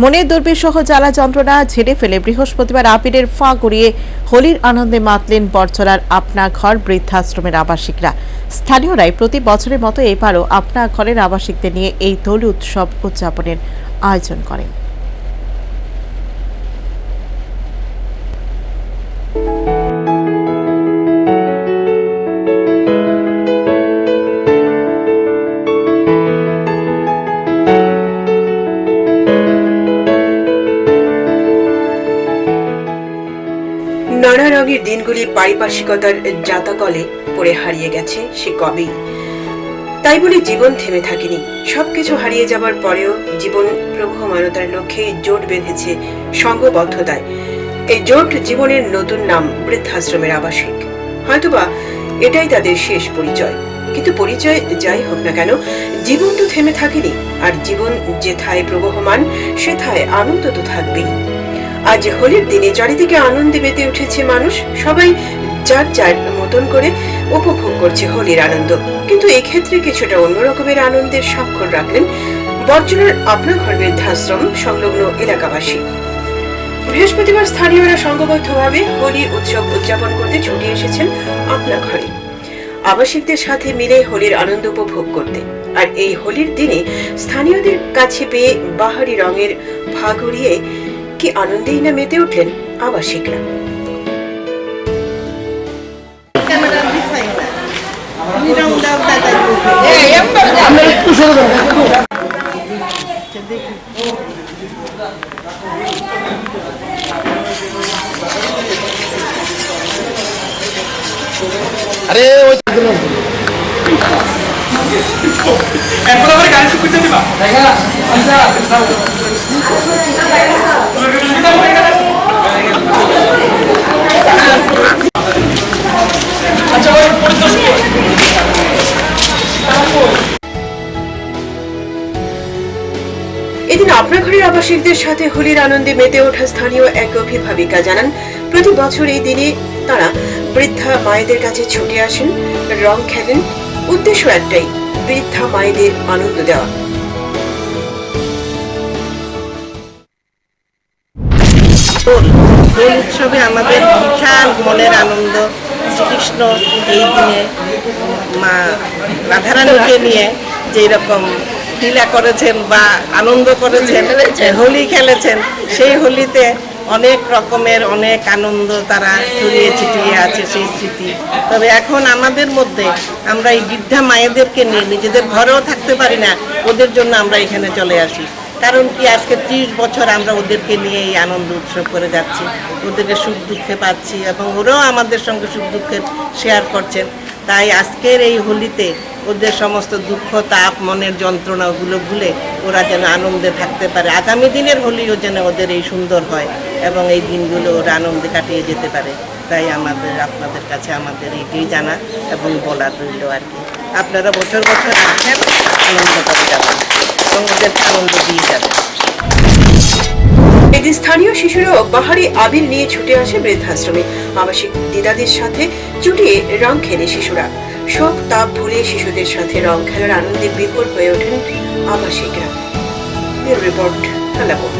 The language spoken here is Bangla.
মনের দুর্বিসহ জ্বালা যন্ত্রণা ঝেড়ে ফেলে বৃহস্পতিবার আপিরের ফা গড়িয়ে হোলির আনন্দে মাতলেন বরচলার আপনা ঘর বৃদ্ধাশ্রমের আবাসিকরা। স্থানীয়রাই প্রতি বছরের মতো এবারও আপনা ঘরের আবাসিকদের নিয়ে এই দোল উৎসব উদযাপনের আয়োজন করেন। নানা রঙের দিনগুলি পারিপার্শ্বিকতার জাতাকলে পড়ে হারিয়ে গেছে সে কবেই। তাই বলে জীবন থেমে থাকেনি। সবকিছু হারিয়ে যাবার পরেও জীবন প্রবহমানতার লক্ষ্যে জোট বেঁধেছে সঙ্গবদ্ধতায়। এই জোট জীবনের নতুন নাম বৃদ্ধাশ্রমের আবাসিক। হয়তোবা এটাই তাদের শেষ পরিচয়। কিন্তু পরিচয় যাই হোক না কেন, জীবন তো থেমে থাকেনি। আর জীবন যেথায় প্রবহমান সেথায় আনন্দ তো থাকবেই। আজ হোলির দিনে চারিদিকে আনন্দে মেতে উঠেছে মানুষ। সবাই যার যার মতন করে উপভোগ করছে হোলির আনন্দ। কিন্তু এক্ষেত্রে কিছুটা অন্য রকমের আনন্দের স্বাক্ষর রাখলেন বর্জনের আপনা ঘর বৃদ্ধাশ্রম সংলগ্ন এলাকাবাসী। বৃহস্পতিবার স্থানীয়রা সংঘবদ্ধভাবে হোলি উৎসব উদযাপন করতে ছুটে এসেছেন আপনা ঘরে। আবাসিকদের সাথে মিলে হোলির আনন্দ উপভোগ করতে। আর এই হোলির দিনে স্থানীয়দের কাছে পেয়ে বাহারি রঙের ভাগ উড়িয়ে কি আনন্দেই না মেতে উঠলেন আবাসিকরা? আরে ওই এখন আমার গাড়ি শুকিয়ে দিবা? আচ্ছা। ওই পরিদর্শন এদিন আপনার ঘরের আবাসিকদের সাথে হোলির আনন্দে মেতে ওঠা স্থানীয় এক অভিভাবিকা জানান, প্রতি বছর এই দিনে তারা বৃদ্ধা মায়েদের কাছে ছুটে আসেন, রং খেলেন। উদ্দেশ্য একটাই, বৃদ্ধা মায়েদের আনন্দ দেওয়া। দোল দোল উৎসবে আমাদের বিশাল মনের আনন্দ। শ্রীকৃষ্ণ এই দিনে মা রাধারানীকে নিয়ে যেই রকম লীলা করেছেন বা আনন্দ করেছেন হোলি খেলেছেন সেই হোলিতে অনেক রকমের অনেক আনন্দ তারা ছড়িয়ে ছিটিয়ে আছে সেই স্মৃতি। তবে এখন আমাদের মধ্যে আমরা এই বৃদ্ধা মায়েদেরকে নিয়ে নিজেদের ঘরেও থাকতে পারি না ওদের জন্য আমরা এখানে চলে আসি। কারণ কি, আজকে ত্রিশ বছর আমরা ওদেরকে নিয়ে এই আনন্দ উৎসব করে যাচ্ছি। ওদেরকে সুখ দুঃখে পাচ্ছি এবং ওরাও আমাদের সঙ্গে সুখ দুঃখে শেয়ার করছেন। তাই আজকের এই হোলিতে ওদের সমস্ত দুঃখ, তাপ, মনের যন্ত্রণা ওগুলো ভুলে ওরা যেন আনন্দে থাকতে পারে। আগামী দিনের হোলিও যেন ওদের এই সুন্দর হয় এবং এই দিনগুলো ওরা আনন্দে কাটিয়ে যেতে পারে। তাই আমাদের, আপনাদের কাছে আমাদের এইটাই জানা এবং বলার রইল আর কি। আপনারা বছর বছর আসেন, আনন্দ করে যাবেন। এদিন স্থানীয় শিশুরাও বাহারি আবির নিয়ে ছুটে আসে বৃদ্ধাশ্রমে। আবাসিক দিদাদের সাথে চুটিয়ে রং খেলে শিশুরা। শোক তাপ ভুলে শিশুদের সাথে রং খেলার আনন্দে বিপুল হয়ে ওঠেন আবাসিকরা। রিপোর্ট আলাপন